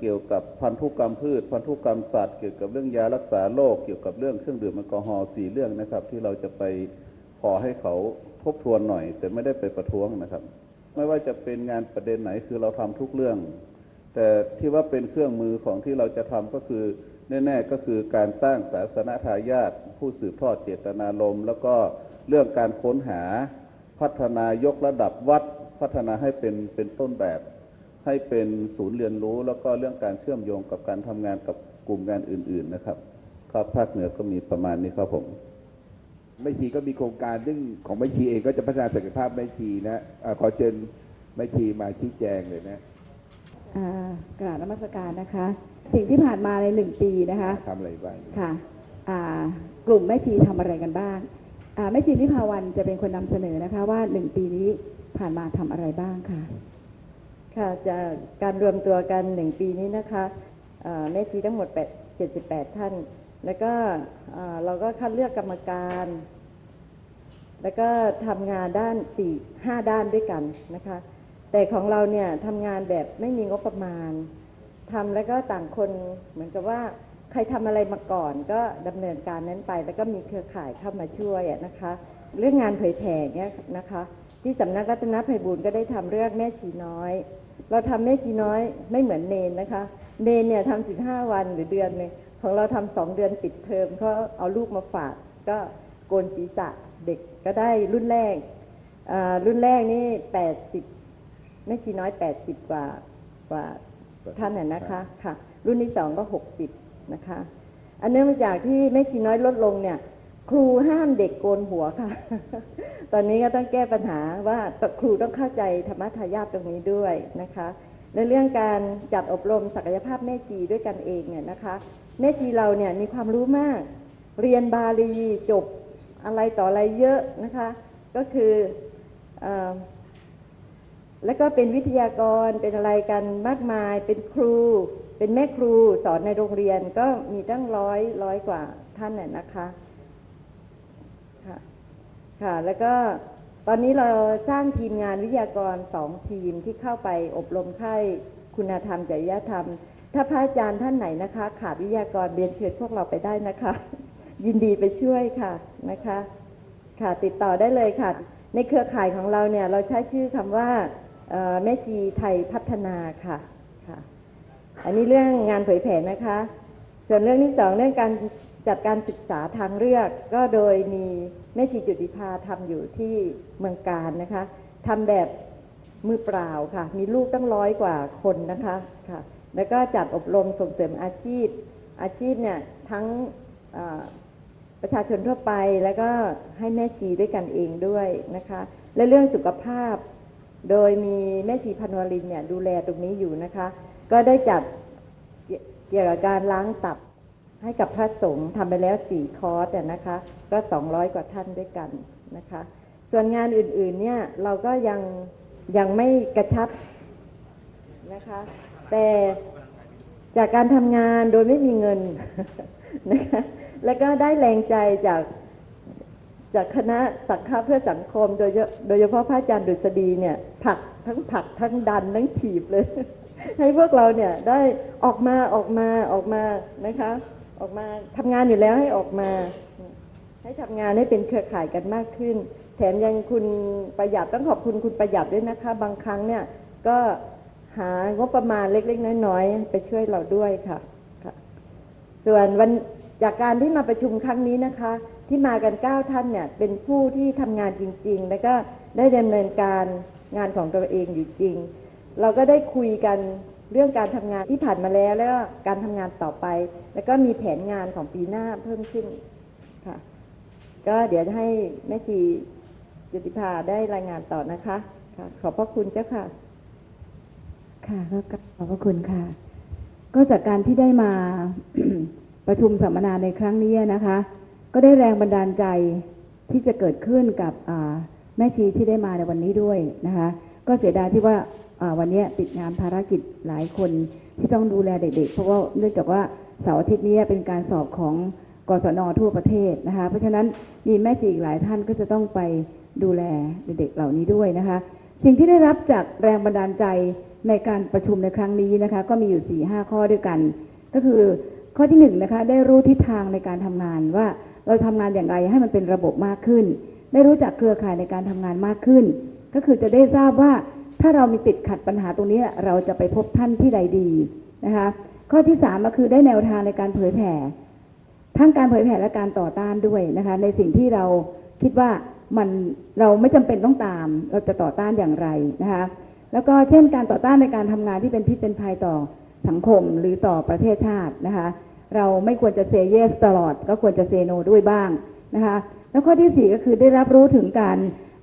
เกี่ยวกับพันธุกรรมพืช พันธุกรรมสัตว์ เกี่ยวกับเรื่องยารักษาโรคเกี่ยวกับเรื่องเครื่องดื่มแอลกอฮอล์สี่เรื่องนะครับ ที่เราจะไปขอให้เขาทบทวนหน่อย แต่ไม่ได้ไปประท้วงนะครับ ไม่ว่าจะเป็นงานประเด็นไหนคือเราทำทุกเรื่อง แต่ที่ว่าเป็นเครื่องมือของที่เราจะทำก็คือแน่ๆก็คือการสร้างศาสนทายาทผู้สืบทอดเจตนารมณ์แล้วก็เรื่องการค้นหาพัฒนายกระดับวัด พัฒนาให้เป็นเป็นต้นแบบ ให้เป็นศูนย์เรียนรู้ แล้วก็เรื่องการเชื่อมโยงกับการทำงานกับกลุ่มงานอื่น ๆ นะครับครับภาคเหนือก็มีประมาณนี้ครับผมแม่ชีก็มีโครงการซึ่งของแม่ชีเองก็จะพัฒนาศักยภาพแม่ชีนะอ่าขอเชิญแม่ชีมาชี้แจงเลยนะอ่ากราบนมัสการนะคะ สิ่งที่ผ่านมาในหนึ่งปีนะคะทำอะไรบ้างค่ะอ่ากลุ่มแม่ชีทำอะไรกันบ้างอ่าแม่ชีนิพาวันจะเป็นคนนำเสนอนะคะว่าหนึ่งปีนี้ผ่านมาทำอะไรบ้างค่ะ ค่ะจากการรวมตัวกันหนึ่งปีนี้นะคะแม่ชีทั้งหมด8 78 ท่าน แล้วก็เราก็คัดเลือกกรรมการ แล้วก็ทำงานด้าน4 5ด้านด้วยกันนะคะ แต่ของเราเนี่ยทำงานแบบไม่มีงบประมาณทำแล้วก็ต่างคนเหมือนกับว่าใครทำอะไรมาก่อนก็ดำเนินการนั้นไป แล้วก็มีเครือข่ายเข้ามาช่วยนะคะ เรื่องงานเผยแผ่เนี่ยนะคะ ที่สำนักรัตนภัยบูลย์ก็ได้ทำเรื่องแม่ชีน้อย เราทำแม่ชีน้อยไม่เหมือนเนนนะคะ เนนเนี่ยทำสิบห้าวันหรือเดือนหนึงของเราทำสองเดือนปิดเทอมเขาเอาลูกมาฝาก ก็โกนศีรษะเด็กก็ได้รุ่นแรกรุ่นแรกนี่แปดสิบแม่ชีน้อยแปดสิบกว่ากว่าท่านน่ะนะคะค่ะ รุ่นที่สองก็หกสิบนะคะ อันเนื่องมาจากที่แม่ชีน้อยลดลงเนี่ย ครูห้ามเด็กโกนหัวค่ะ ตอนนี้ก็ต้องแก้ปัญหาว่าครูต้องเข้าใจธรรมทายาทตรงนี้ด้วยนะคะในเรื่องการจัดอบรมศักยภาพแม่จีด้วยกันเองเนี่ยนะคะ แม่จีเราเนี่ยมีความรู้มาก เรียนบาลีจบอะไรต่ออะไรเยอะนะคะ ก็คืออแล้วก็เป็นวิทยากรเป็นอะไรกันมากมาย เป็นครู เป็นแม่ครูสอนในโรงเรียนก็มีตั้งร้อยร้อยกว่าท่านน่ยนะคะ ค่ะค่ะ แล้วก็ตอนนี้เราสร้างทีมงานวิทยากรสองทีมที่เข้าไปอบรมค่ายคุณธรรมจริยธรรม ถ้าพระอาจารย์ท่านไหนนะคะ ขาดวิทยากรเรียนเชิญพวกเราไปได้นะคะ ยินดีไปช่วยค่ะนะคะ ค่ะติดต่อได้เลยค่ะ ในเครือข่ายของเราเนี่ยเราใช้ชื่อคำว่าแม่ชีไทยพัฒนาค่ะค่ะ อันนี้เรื่องงานเผยแผ่นะคะ ส่วนเรื่องที่สองเรื่องการจัดการศึกษาทางเลือก ก็โดยมีแม่ชีจุติภาทำอยู่ที่เมืองการนะคะทำแบบมือเปล่าค่ะ มีลูกตั้งร้อยกว่าคนนะคะค่ะ แล้วก็จัดอบรมส่งเสริมอาชีพ อาชีพเนี่ยทั้งประชาชนทั่วไปแล้วก็ให้แม่ชีด้วยกันเองด้วยนะคะ และเรื่องสุขภาพ โดยมีแม่ชีพนวลินเนี่ยดูแลตรงนี้อยู่นะคะ ก็ได้จัด เกี่ยวกับการล้างตับให้กับพระสงฆ์ทำไปแล้วสี่คอร์สนะคะ ก็สองร้อยกว่าท่านด้วยกันนะคะ ส่วนงานอื่นๆเนี่ยเราก็ยังยังไม่กระชับนะคะ แต่จากการทำงานโดยไม่มีเงินนะคะแล้วก็ได้แรงใจจากจากคณะสังฆะเพื่อสังคม โดยโดยเฉพาะพระอาจารย์ดุษฎีเนี่ยผลักทั้งผลักทั้งดันทั้งถีบเลย ให้พวกเราเนี่ยได้ออกมาออกมาออกมานะคะ ออกมาทำงานอยู่แล้วให้ออกมา ให้ทำงานให้เป็นเครือข่ายกันมากขึ้น แถมยังคุณประหยัดต้องขอบคุณคุณประหยัดด้วยนะคะ บางครั้งเนี่ยก็หางบประมาณเล็กๆน้อยๆไปช่วยเราด้วยค่ะค่ะ ส่วนวันจากการที่มาประชุมครั้งนี้นะคะ ที่มากันเก้าท่านเนี่ยเป็นผู้ที่ทำงานจริง ๆ แล้วก็ได้ดำเนินการงานของตัวเองอยู่จริง เราก็ได้คุยกันเรื่องการทำงานที่ผ่านมาแล้ว แล้วก็การทำงานต่อไป แล้วก็มีแผนงานของปีหน้าเพิ่มขึ้นค่ะ ก็เดี๋ยวจะให้แม่ชีจุติภาได้รายงานต่อนะคะค่ะขอบพระคุณเจ้าค่ะ ค่ะก็ขอบพระคุณค่ะ ก็จากการที่ได้มาประชุมสัมมนาในครั้งนี้นะคะ ก็ได้แรงบันดาลใจที่จะเกิดขึ้นกับแม่ชีที่ได้มาในวันนี้ด้วยนะคะ ก็เสียดายที่ว่า วันนี้ติดงานภารกิจหลายคนที่ต้องดูแลเด็กๆ เพราะว่าเนื่องจากว่าเสาร์อาทิตย์นี้เป็นการสอบของกศนทั่วประเทศนะคะ เพราะฉะนั้นมีแม่ชีอีกหลายท่านก็จะต้องไปดูแลเด็กๆเหล่านี้ด้วยนะคะ สิ่งที่ได้รับจากแรงบันดาลใจในการประชุมในครั้งนี้นะคะ ก็มีอยู่4ี่ห้าข้อด้วยกัน ก็คือข้อที่หนึ่งนะคะได้รู้ทิศทางในการทำงานว่าเราทำงานอย่างไรให้มันเป็นระบบมากขึ้น ได้รู้จักเครือข่ายในการทำงานมากขึ้น ก็คือจะได้ทราบว่า ถ้าเรามีติดขัดปัญหาตรงนี้เราจะไปพบท่านที่ใดดีนะคะข้อที่สามก็คือได้แนวทางในการเผยแผ่ทั้งการเผยแผ่และการต่อต้านด้วยนะคะ ในสิ่งที่เราคิดว่ามันเราไม่จำเป็นต้องตาม เราจะต่อต้านอย่างไรนะคะแล้วก็เช่นการต่อต้านในการทำงานที่เป็นพิษเป็นภัยต่อสังคมหรือต่อประเทศชาตินะคะเราไม่ควรจะเซเยสตลอด ก็ควรจะเซโนด้วยบ้างนะคะแล้วข้อที่สี่ก็คือได้รับรู้ถึงการ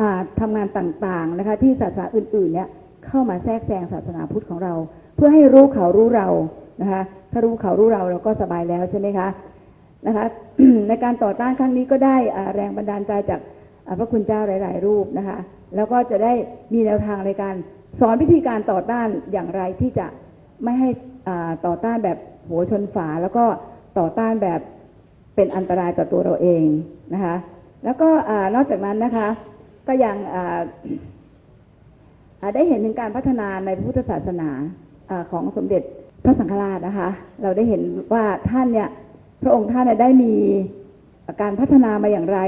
อ่าทำงานต่างๆนะคะที่ศาสนาอื่นๆเนี่ยเข้ามาแทรกแซงศาสนาพุทธของเรา เพื่อให้รู้เขารู้เรานะคะถ้ารู้เขารู้เราเราก็สบายแล้วใช่ไหมคะนะคะในการต่อต้านครั้งนี้ก็ได้แรงบันดาลใจจากพระคุณเจ้าหลาย ๆ รูปนะคะแล้วก็จะได้มีแนวทางในการสอนวิธีการต่อต้านอย่างไรที่จะไม่ให้อ่าต่อต้านแบบหัวชนฝา แล้วก็ต่อต้านแบบเป็นอันตรายต่อตัวเราเองนะคะแล้วก็นอกจากนั้นนะคะ ก็ยังได้เห็นถึงการพัฒนาในพุทธศาสนาอของสมเด็จพระสังฆราชนะคะ เราได้เห็นว่าท่านเนี่ยพระองค์ท่านได้มีการพัฒนามาอย่างไร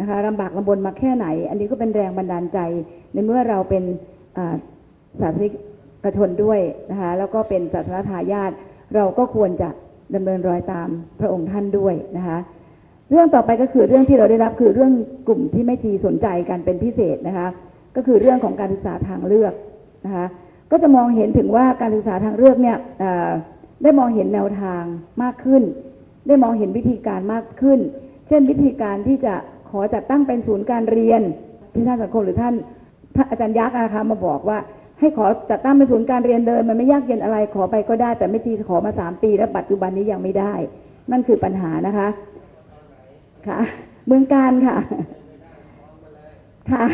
นะคะลำบากลำบนมาแค่ไหน อันนี้ก็เป็นแรงบันดาลใจ ในเมื่อเราเป็นอ่าศาสนิกชนด้วยนะคะแล้วก็เป็นศาสนทายาทเราก็ควรจะดำเนินรอยตามพระองค์ท่านด้วยนะคะ เรื่องต่อไปก็คือเรื่องที่เราได้รับคือเรื่องกลุ่มที่ไม่ทีสนใจกันเป็นพิเศษนะคะ ก็คือเรื่องของการศึกษาทางเลือกนะคะก็จะมองเห็นถึงว่าการศึกษาทางเลือกเนี่ยได้มองเห็นแนวทางมากขึ้น ได้มองเห็นวิธีการมากขึ้น เช่นวิธีการที่จะขอจัดตั้งเป็นศูนย์การเรียนที่ท่านสังคมหรือท่านอาจารย์ยักษ์นะคะมาบอกว่า ให้ขอจัดตั้งเป็นศูนย์การเรียนเดินมันไม่ยากเย็นอะไรขอไปก็ได้ แต่ไม่ทีขอมาสามปี แล้วปัจจุบันนี้ยังไม่ได้ นั่นคือปัญหานะคะ ค่ะ เมืองการค่ะ ค่ะ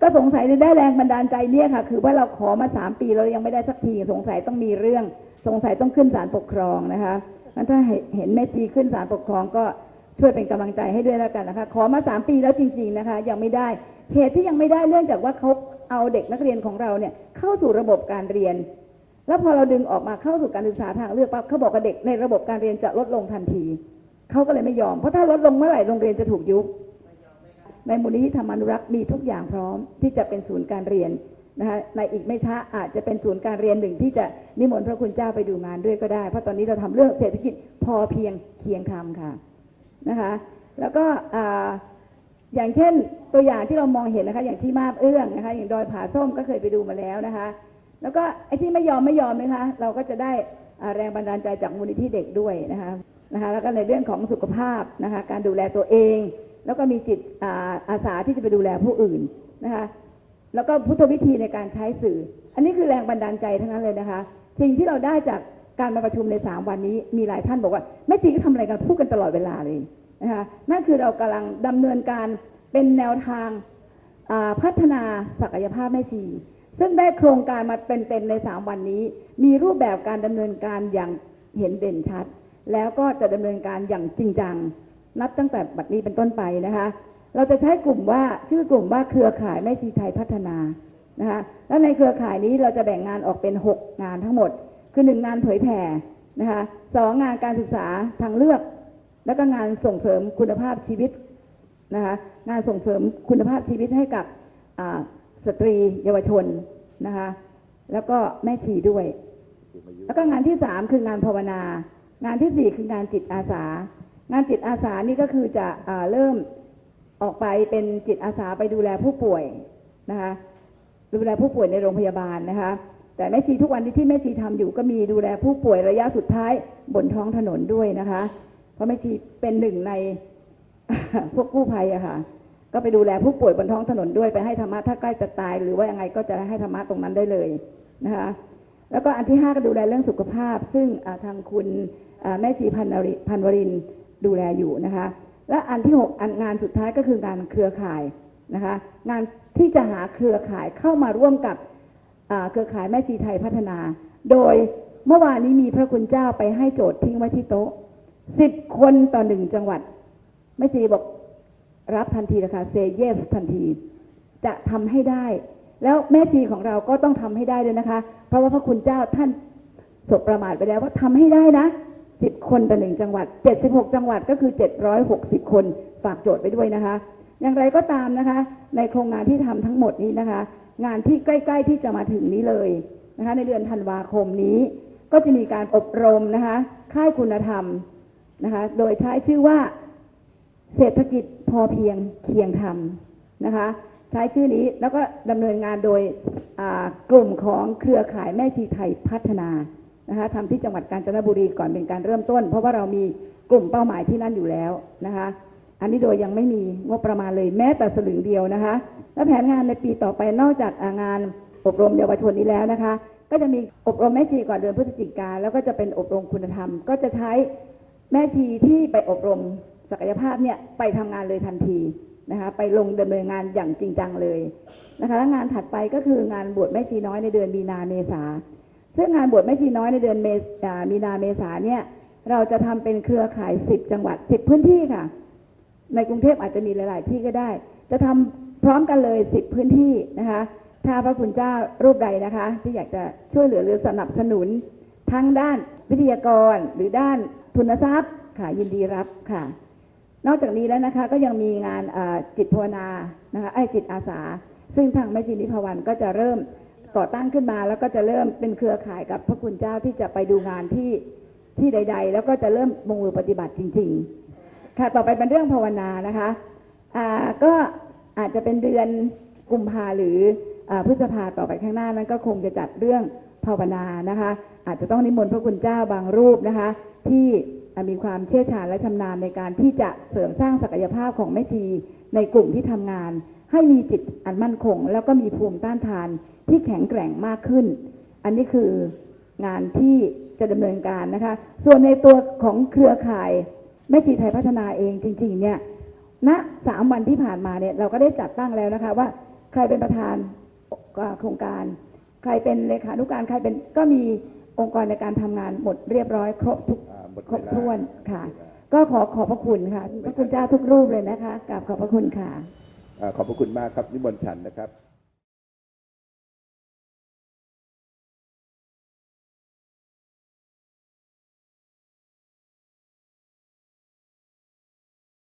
ก็สงสัยจะได้แรงบันดาลใจเนี่ยค่ะ คือว่าเราขอมาสามปีเรายังไม่ได้สักทีสงสัยต้องมีเรื่อง สงสัยต้องขึ้นศาลปกครองนะคะงั้นถ้าเห็นแม่ชีขึ้นศาลปกครองก็ช่วยเป็นกำลังใจให้ด้วยแล้วกันนะคะ ขอมาสามปีแล้วจริง ๆนะคะ ยังไม่ได้เหตุที่ยังไม่ได้เนื่องจากว่าเขาเอาเด็กนักเรียนของเราเนี่ย เข้าสู่ระบบการเรียน แล้วพอเราดึงออกมาเข้าสู่การศึกษาทางเลือกปั๊บเขาบอกว่าเด็กในระบบการเรียนจะลดลงทันที เขาก็เลยไม่ยอม เพราะถ้าลดลงเมื่อไหร่โรงเรียนจะถูกยุบในมูลนิธิธรรมานุรักษ์มีทุกอย่างพร้อมที่จะเป็นศูนย์การเรียนนะคะในอีกไม่ช้าอาจจะเป็นศูนย์การเรียนหนึ่งที่จะนิมนต์พระคุณเจ้าไปดูงานด้วยก็ได้ เพราะตอนนี้เราทำเรื่องเศรษฐกิจพอเพียงเคียงธรรมค่ะนะคะ แล้วก็ออย่างเช่นตัวอย่างที่เรามองเห็นนะคะ อย่างที่มาบเอื้องนะคะ อย่างดอยผาส้มก็เคยไปดูมาแล้วนะคะ แล้วก็ไอ้ที่ไม่ยอมไม่ยอมนะคะ เราก็จะได้แรงบันดาลใจจากมูลนิธิเด็กด้วยนะคะ นะคะแล้วก็ในเรื่องของสุขภาพนะคะการดูแลตัวเอง แล้วก็มีจิตอาสาที่จะไปดูแลผู้อื่นนะคะแล้วก็พุทธวิธีในการใช้สื่อ อันนี้คือแรงบันดาลใจทั้งนั้นเลยนะคะ สิ่งที่เราได้จากการมาประชุมในสามวันนี้มีหลายท่านบอกว่าแม่จีก็ทำอะไรกันพูดกันตลอดเวลาเลยนะคะนั่นคือเรากำลังดำเนินการเป็นแนวทางพัฒนาศักยภาพแม่ชี ซึ่งได้โครงการมาเป็นๆในสามวันนี้ มีรูปแบบการดำเนินการอย่างเห็นเด่นชัด แล้วก็จะดำเนินการอย่างจริงจัง นับตั้งแต่บัดนี้เป็นต้นไปนะคะ เราจะใช้กลุ่มว่าชื่อกลุ่มว่าเครือข่ายแม่ชีไทยพัฒนานะคะแล้วในเครือข่ายนี้เราจะแบ่งงานออกเป็น 6 งานทั้งหมด คือหนึ่งงานเผยแผ่นะคะสองงานการศึกษาทางเลือก แล้วก็งานส่งเสริมคุณภาพชีวิตนะคะงานส่งเสริมคุณภาพชีวิตให้กับสตรีเยาวชนนะคะแล้วก็แม่ชีด้วย แล้วก็งานที่สามคืองานภาวนา งานที่สี่คืองานจิตอาสา งานจิตอาสานี่ก็คือจะเริ่มออกไปเป็นจิตอาสาไปดูแลผู้ป่วยนะคะดูแลผู้ป่วยในโรงพยาบาลนะคะ แต่แม่ชีทุกวันที่ที่แม่ชีทำอยู่ก็มีดูแลผู้ป่วยระยะสุดท้ายบนท้องถนนด้วยนะคะ เพราะแม่ชีเป็นหนึ่งในพวกกู้ภัยอะค่ะ ก็ไปดูแลผู้ป่วยบนท้องถนนด้วยไปให้ธรรมะถ้าใกล้จะตาย หรือว่ายังไงก็จะให้ธรรมะตรงนั้นได้เลยนะคะ แล้วก็อันที่ห้าก็ดูแลเรื่องสุขภาพ ซึ่งทางคุณแม่ชีพันวริพันวรินดูแลอยู่นะคะ และอันที่หกอันงานสุดท้ายก็คืองานเครือข่ายนะคะ งานที่จะหาเครือข่ายเข้ามาร่วมกับเครือข่ายแม่ชีไทยพัฒนา โดยเมื่อวานนี้มีพระคุณเจ้าไปให้โจทย์ทิ้งไว้ที่โต๊ะสิบคนต่อหนึ่งจังหวัดแม่ชีบอกรับทันทีนะคะเซเยสทันที จะทำให้ได้ แล้วแม่ชีของเราก็ต้องทำให้ได้ด้วยนะคะ เพราะว่าพระคุณเจ้าท่านสบประมาทไปแล้วว่าทำให้ได้นะสิบคนต่อหนึ่งจังหวัดเจ็ดสิบหกจังหวัดก็คือเจ็ดร้อยหกสิบคนฝากโจทย์ไปด้วยนะคะ อย่างไรก็ตามนะคะ ในโครงงานที่ทำทั้งหมดนี้นะคะ งานที่ใกล้ ๆที่จะมาถึงนี้เลยนะคะ ในเดือนธันวาคมนี้ ก็จะมีการอบรมนะคะ ค่ายคุณธรรมนะคะ โดยใช้ชื่อว่า เศรษฐกิจพอเพียงเคียงธรรมนะคะ ใช้ชื่อนี้แล้วก็ดำเนินงานโดยกลุ่มของเครือข่ายแม่ชีไทยพัฒนานะคะทำที่จังหวัดกาญจนบุรีก่อนเป็นการเริ่มต้น เพราะว่าเรามีกลุ่มเป้าหมายที่นั่นอยู่แล้วนะคะอันนี้โดยยังไม่มีงบประมาณเลยแม้แต่สลึงเดียวนะคะ และแผนงานในปีต่อไปนอกจากงานอบรมเยาวชนนี้แล้วนะคะ ก็จะมีอบรมแม่ชีก่อนเดือนพฤศจิกาแล้วก็จะเป็นอบรมคุณธรรม ก็จะใช้แม่ชีที่ไปอบรมศักยภาพเนี่ยไปทำงานเลยทันที นะคะไปลงดำเนินงานอย่างจริงจังเลยนะคะแล้วงานถัดไปก็คืองานบวชแม่ชีน้อยในเดือนมีนาเมษาซึ่งงานบวชแม่ชีน้อยในเดือนเมษามีนาเมษาเนี่ยเราจะทำเป็นเครือข่าย10จังหวัด10พื้นที่ค่ะ ในกรุงเทพอาจจะมีหลาย ๆ ที่ก็ได้ จะทำพร้อมกันเลย10พื้นที่นะคะถ้าพระคุณเจ้ารูปใดนะคะ ที่อยากจะช่วยเหลือหรือสนับสนุนทั้งด้านวิทยากรหรือด้านทุนทรัพย์ค่ะยินดีรับค่ะ นอกจากนี้แล้วนะคะก็ยังมีงานจิตภาวนานะคะไอ้จิตอาสา ซึ่งทางแม่ชีนิพวันก็จะเริ่มก่อตั้งขึ้นมา แล้วก็จะเริ่มเป็นเครือข่ายกับพระคุณเจ้าที่จะไปดูงานที่ที่ใด ๆ แล้วก็จะเริ่มลงมือปฏิบัติจริง ๆ ค่ะต่อไปเป็นเรื่องภาวนานะคะอ่าก็อาจจะเป็นเดือนกุมภาหรืออพฤษภาต่อไปข้างหน้านั้นก็คงจะจัดเรื่อง ภาวนานะคะ อาจจะต้องนิมนต์พระคุณเจ้าบางรูปนะคะ ที่มีความเชี่ยวชาญและชำนาญในการที่จะเสริมสร้างศักยภาพของแม่ชีในกลุ่มที่ทำงาน ให้มีจิตอันมั่นคง แล้วก็มีภูมิต้านทานที่แข็งแกร่งมากขึ้น อันนี้คืองานที่จะดำเนินการนะคะ ส่วนในตัวของเครือข่ายแม่ชีไทยพัฒนาเองจริง ๆ เนี่ยณสามวันที่ผ่านมาเนี่ยเราก็ได้จัดตั้งแล้วนะคะว่า ใครเป็นประธานโครงการ ใครเป็นเลขานุการใครเป็นก็มีองค์กรในการทำงานหมดเรียบร้อย ครบทุกอ่าหมดครบเวลาถ้วนค่ะหมดเวลาก็ขอขอบพระคุณค่ะพระคุณเจ้าทุกรูปเลยนะคะกราบขอบพระคุณค่ะอ่าขอบพระคุณมากครับนิมนต์ฉันนะครับ